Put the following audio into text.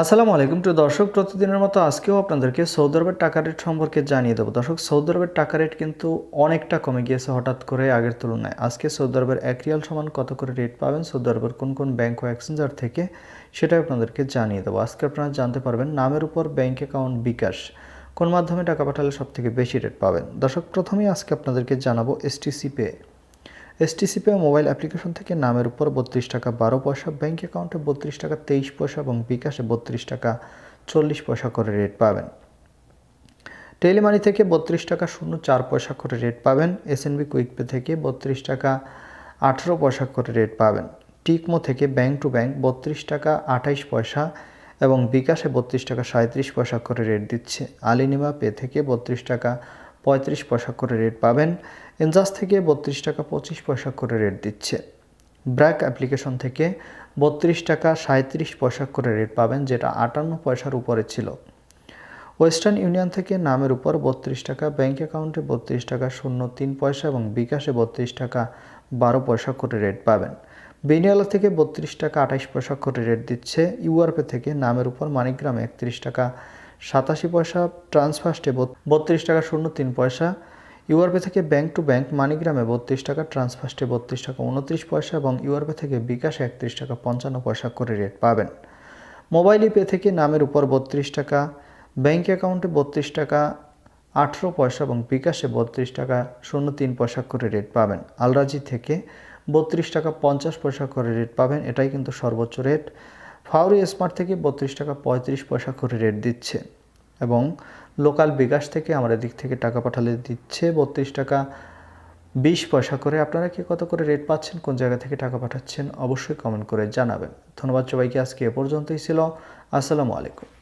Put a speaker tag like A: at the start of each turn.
A: আসসালামু আলাইকুম। প্রিয় দর্শক, প্রতিদিনের মতো আজকেও আপনাদেরকে সৌদি আরবের টাকা রেট সম্পর্কে জানিয়ে দেবো। দর্শক, সৌদি আরবের টাকা রেট কিন্তু অনেকটা কমে গিয়েছে হঠাৎ করে আগের তুলনায়। আজকে সৌদি আরবের এক রিয়াল সমান কত করে রেট পাবেন? সৌদি আরবের কোন কোন ব্যাংক ও এক্সচেঞ্জার থেকে? সেটাই আপনাদেরকে জানিয়ে দেবো। আজকে আপনারা জানতে পারবেন নামের উপর ব্যাংক অ্যাকাউন্ট বিকাশ। কোন মাধ্যমে টাকা পাঠালে সব থেকে বেশি রেট পাবেন? দর্শক, প্রথমেই আজকে আপনাদেরকে জানাব STC Pay STC Pay mobile application থেকে নামের উপর বত্রিশ টাকা বারো পয়সা ব্যাঙ্ক অ্যাকাউন্টে বত্রিশ টাকা তেইশ পয়সা এবং বিকাশে বত্রিশ টাকা চল্লিশ পয়সা করে রেট পাবেন। টেলিমানি থেকে বত্রিশ টাকা শূন্য চার পয়সা করে রেট পাবেন। এসএনবি কুইক পে থেকে বত্রিশ টাকা আঠেরো পয়সা করে রেট পাবেন। টিকমো থেকে ব্যাংক টু ব্যাংক বত্রিশ টাকা আঠাইশ পয়সা এবং বিকাশে বত্রিশ টাকা সাঁত্রিশ পয়সা করে রেট দিচ্ছে। আলিনিমা পে থেকে বত্রিশ টাকা পঁয়ত্রিশ পয়সা করে রেট পাবেন। এনজাস থেকে বত্রিশ টাকা পঁচিশ পয়সা করে রেট দিচ্ছে। ব্র্যাক অ্যাপ্লিকেশন থেকে বত্রিশ টাকা সাঁত্রিশ পয়সা করে রেট পাবেন, যেটা আটান্ন পয়সার উপরে ছিল। ওয়েস্টার্ন ইউনিয়ন থেকে নামের উপর বত্রিশ টাকা ব্যাঙ্ক অ্যাকাউন্টে বত্রিশ টাকা শূন্য তিন পয়সা এবং বিকাশে বত্রিশ টাকা বারো পয়সা করে রেট পাবেন। বেনিয়ালা থেকে বত্রিশ টাকা আঠাইশ পয়সা করে রেট দিচ্ছে। ইউআরপে থেকে নামের উপর মানিকগ্রামে একত্রিশ টাকা সাতাশি পয়সা ট্রান্সফার্স্টে বত্রিশ টাকা শূন্য তিন পয়সা। ইউআরপে থেকে ব্যাংক টু ব্যাংক মানিগ্রামে বত্রিশ টাকা ট্রান্সফার্স্টে বত্রিশ টাকা উনত্রিশ পয়সা এবং ইউআরপে থেকে বিকাশে একত্রিশ টাকা পঞ্চান্ন পয়সা করে রেট পাবেন। মোবাইল পে থেকে নামের উপর বত্রিশ টাকা ব্যাংক অ্যাকাউন্টে বত্রিশ টাকা, আঠেরো পয়সা এবং বিকাশে বত্রিশ টাকা শূন্য তিন পয়সা করে রেট পাবেন। আলরাজি থেকে বত্রিশ টাকা পঞ্চাশ পয়সা করে রেট পাবেন, এটাই কিন্তু সর্বোচ্চ রেট ফাউরি স্মার্ট থেকে বত্রিশ টাকা পঁয়ত্রিশ পয়সা করে রেট দিচ্ছে এবং লোকাল বিকাশ থেকে আমাদের দিক থেকে টাকা পাঠালে দিচ্ছে বত্রিশ টাকা বিশ পয়সা করে। আপনারা কি কত করে রেট পাচ্ছেন? কোন জায়গা থেকে টাকা পাঠাচ্ছেন? অবশ্যই কমেন্ট করে জানাবেন। ধন্যবাদ সবাইকে। আজকে এ পর্যন্তই ছিল। আসসালামু আলাইকুম।